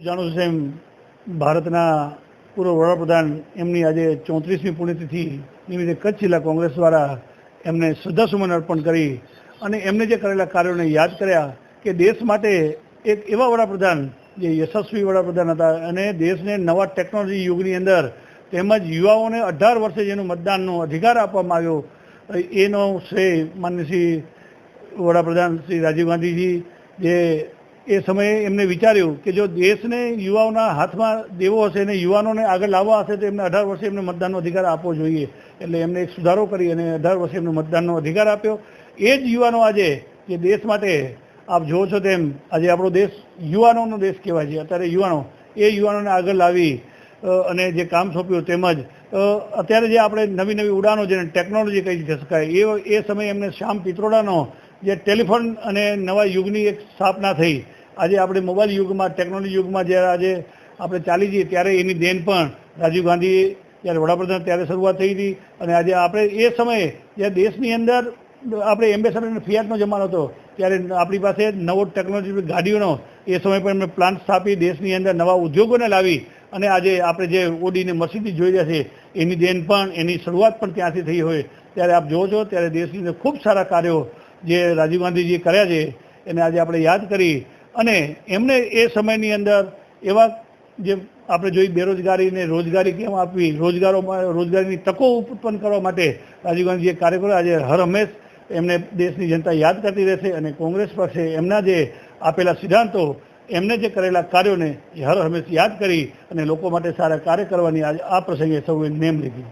જાણો છો એમ, ભારતના પૂર્વ વડાપ્રધાન એમની આજે ચોત્રીસમી પુણ્યતિથિ નિમિત્તે કચ્છ જિલ્લા કોંગ્રેસ દ્વારા એમને શ્રદ્ધાસુમન અર્પણ કરી અને એમને જે કરેલા કાર્યોને યાદ કર્યા કે દેશ માટે એક એવા વડાપ્રધાન જે યશસ્વી વડાપ્રધાન હતા અને દેશને નવા ટેકનોલોજી યુગની અંદર તેમજ યુવાઓને અઢાર વર્ષે જેનું મતદાનનો અધિકાર આપવામાં આવ્યો એનો શ્રેય માન્ય શ્રી વડાપ્રધાન શ્રી રાજીવ ગાંધીજી, જે એ સમયે એમને વિચાર્યું કે જો દેશને યુવાઓના હાથમાં દેવો હશે અને યુવાનોને આગળ લાવવા હશે તો એમને અઢાર વર્ષે એમને મતદાનનો અધિકાર આપવો જોઈએ. એટલે એમને એક સુધારો કરી અને અઢાર વર્ષે એમને મતદાનનો અધિકાર આપ્યો. એ જ યુવાનો આજે જે દેશ માટે આપ જુઓ છો તેમ આજે આપણો દેશ યુવાનોનો દેશ કહેવાય છે. અત્યારે યુવાનો, એ યુવાનોને આગળ લાવી અને જે કામ સોંપ્યું તેમજ અત્યારે જે આપણે નવી નવી ઉડાનો જેને ટેકનોલોજી કહી શકાય, એ એ સમયે એમને શ્યામ પિત્રોડાનો જે ટેલિફોન અને નવા યુગની એક સ્થાપના થઈ આજે આપણે મોબાઈલ યુગમાં, ટેકનોલોજી યુગમાં જ્યારે આજે આપણે ચાલી જઈએ ત્યારે એની દેન પણ રાજીવ ગાંધી જ્યારે વડાપ્રધાન ત્યારે શરૂઆત થઈ હતી અને આજે આપણે એ સમયે જ્યારે દેશની અંદર આપણે એમ્બેસેડર અને ફિયાટનો જમાનો હતો, ત્યારે આપણી પાસે નવો ટેકનોલોજી ગાડીઓનો એ સમય પણ એમણે પ્લાન્ટ સ્થાપી, દેશની અંદર નવા ઉદ્યોગોને લાવી અને આજે આપણે જે ઓડીને મસીદી જોઈ રહ્યા છે, એની દેન પણ, એની શરૂઆત પણ ત્યાંથી થઈ હોય. ત્યારે આપ જોવો છો, ત્યારે દેશની અંદર ખૂબ સારા કાર્યો જે રાજીવ ગાંધીજીએ કર્યા છે, એને આજે આપણે યાદ કરી અને એમને એ સમયની અંદર એવા જે આપણે જોઈ બેરોજગારીને રોજગારી કેમ આપવી, રોજગારોમાં, રોજગારીની તકો ઉત્પન્ન કરવા માટે રાજીવ ગાંધીજીએ કાર્ય કર્યો. આજે હર હંમેશ એમને દેશની જનતા યાદ કરતી રહેશે અને કોંગ્રેસ પક્ષે એમના જે આપેલા સિદ્ધાંતો, એમને જે કરેલા કાર્યોને હર હંમેશ યાદ કરી અને લોકો માટે સારા કાર્ય કરવાની આજે આ પ્રસંગે સૌએ નેમ લીધી.